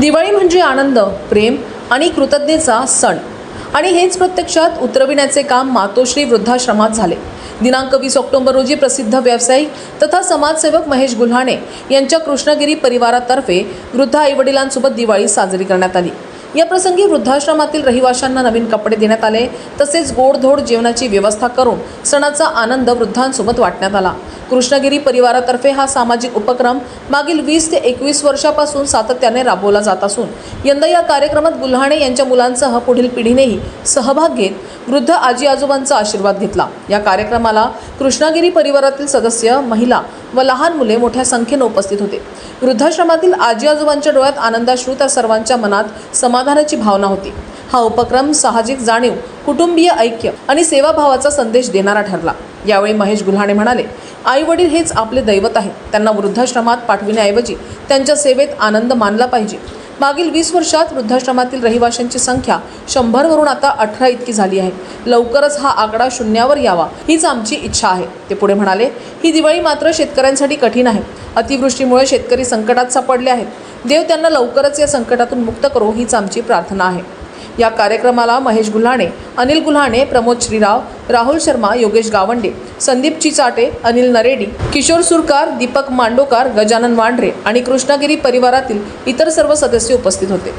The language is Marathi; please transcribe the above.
दिवाळी म्हणजे आनंद प्रेम आणि कृतज्ञतेचा सण. आणि हेच प्रत्यक्षात उतरविण्याचे काम मातोश्री वृद्धाश्रमात झाले. दिनांक वीस ऑक्टोबर रोजी प्रसिद्ध व्यावसायिक तथा समाजसेवक महेश गुल्हाणे यांच्या कृष्णगिरी परिवारातर्फे वृद्ध आईवडिलांसोबत दिवाळी साजरी करण्यात आली. या प्रसंगी वृद्धाश्रमातील रहिवाशांना नवीन कपडे देण्यात आले तसेच गोडधोड जेवणाची व्यवस्था करून सणाचा आनंद वृद्धांसोबत वाटण्यात आला. कृष्णगिरी परिवारातर्फे हा सामाजिक उपक्रम मागील वीस ते एकवीस वर्षापासून सातत्याने राबवला जात असून यंदा या कार्यक्रमात गुल्हाणे यांच्या मुलांसह पुढील पिढीनेही सहभाग घेत वृद्ध आजी आजोबांचा आशीर्वाद घेतला. या कार्यक्रमाला कृष्णागिरी परिवारातील सदस्य महिला व लहान मुले मोठ्या संख्येने उपस्थित होते. वृद्धाश्रमातील आजी आजोबांच्या डोळ्यात आनंदाश्रू तर सर्वांच्या मनात समाधानाची भावना होती. हा उपक्रम साहजिक जाणीव कुटुंबीय ऐक्य आणि सेवाभावाचा संदेश देणारा ठरला. यावेळी महेश गुल्हाणे म्हणाले आई वडील हेच आपले दैवत आहे त्यांना वृद्धाश्रमात पाठविण्याऐवजी त्यांच्या सेवेत आनंद मानला पाहिजे. मागील वीस वर्षात वृद्धाश्रमातील रहिवाशांची संख्या शंभरवरून आता अठरा इतकी झाली आहे. लवकरच हा आकडा शून्यावर यावा हीच आमची इच्छा आहे. ते पुढे म्हणाले ही दिवाळी मात्र शेतकऱ्यांसाठी कठीण आहे. अतिवृष्टीमुळे शेतकरी संकटात सापडले आहेत. देव त्यांना लवकरच या संकटातून मुक्त करो हीच आमची प्रार्थना आहे. या कार्यक्रमाला महेश गुल्हाणे अनिल गुल्हाणे प्रमोद श्रीराव राहुल शर्मा योगेश गावंडे संदीप चिचाटे अनिल नरेडी किशोर सुरकार दीपक मांडोकार गजानन वांढरे आणि कृष्णागिरी परिवारातील इतर सर्व सदस्य उपस्थित होते.